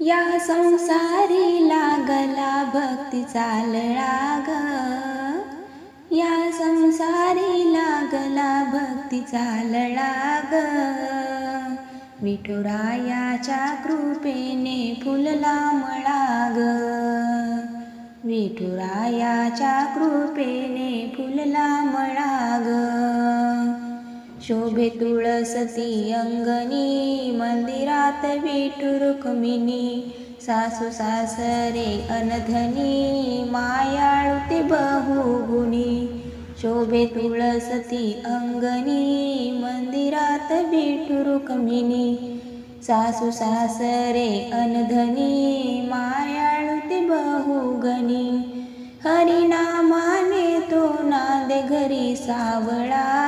या संसारी लागला भक्ती चालळा ग या संसारी लागला भक्ती चालळा ग विठुरायाच्या कृपेने फुलला मळा ग विठुरायाच्या कृपेने फुल शोभे तुळसती अंगणी मंदिरात विठू रुक्मिणी सासू सासरे अनधनी मायाळू ते बहुगुणी शोभे तुळसती अंगणी मंदिरात विठू रुक्मिणी सासू सासरे अनधनी मायाळू ते बहुगणी हरिनामाने तो नांद घरी सावळा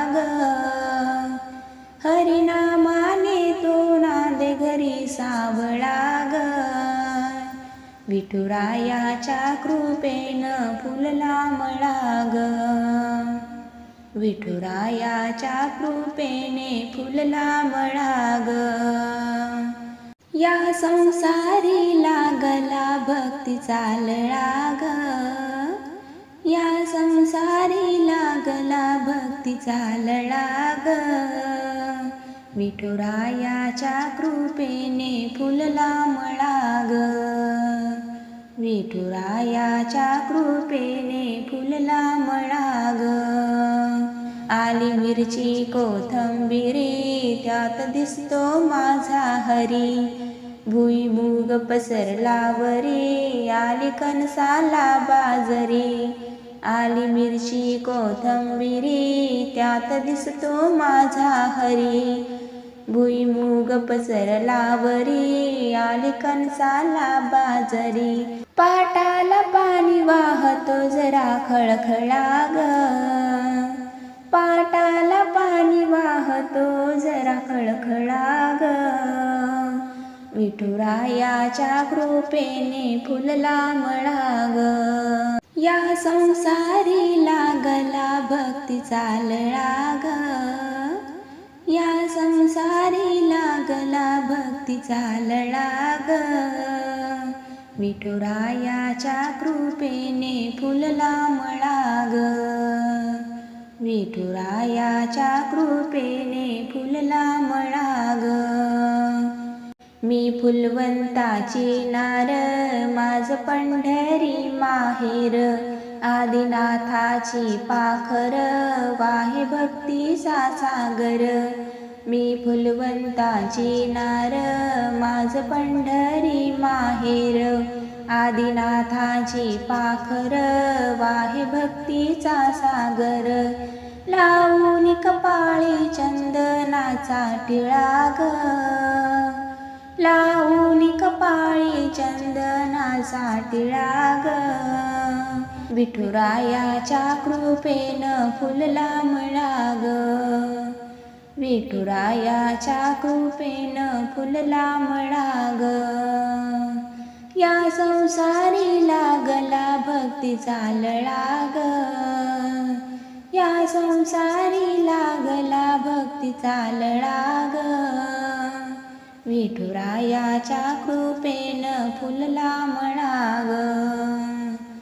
हरिनामाने तो नाद घरी सावळा ग विठुरायाच्या कृपेनं फुलला मळा ग विठुरायाच्या कृपेने फुलला मळा ग या संसारी लागला भक्ती चालळा ग या संसारी लागला भक्ती चालळा ग विठुरायाच्या कृपेने फुलला मळाग. विठुरायाच्या कृपेने फुलला मळाग. आली मिरची कोथंबिरी त्यात दिसतो माझा हरी. भुईमुग पसरलावरी आली कणसाला बाजरी. आली मिरची कोथंबिरी त्यात दिसतो माझा हरी. भुईमुग पसरलावरी आली कणसाला बाजरी. पाटाला पाणी वाहतो जरा खळखळा ग. पाटाला पाणी वाहतो जरा खळखळा ग. विठुरायाच्या कृपेने फुलला मळा ग. या संसारी लागला भक्ती चालळा ग या संसारी लागला भक्ती चालळा ग विठुरायाच्या कृपेने फुलला मळाग. विठुरायाच्या कृपेने फुलला मळाग. मी फुलवंताची नार माझ पंढरी माहेर. आदिनाथाची पाखर वाहे भक्तीचा सागर. मी फुलवंताची नार माझ पंढरी माहेर. आदिनाथाची पाखर वाहे भक्तीचा सागर. लावून कपाळी चंदनाचा टिळा ग. लावून कपाळी चंदनाचा तिळाग विठुरायाच्या कृपेनं फुलला मळा विठुरायाच्या कृपेनं फुलला मळाग. या संसारी लागला भक्ती चालळा ग या संसारी लागला भक्ती चालळा ग रूपेण फुल्ला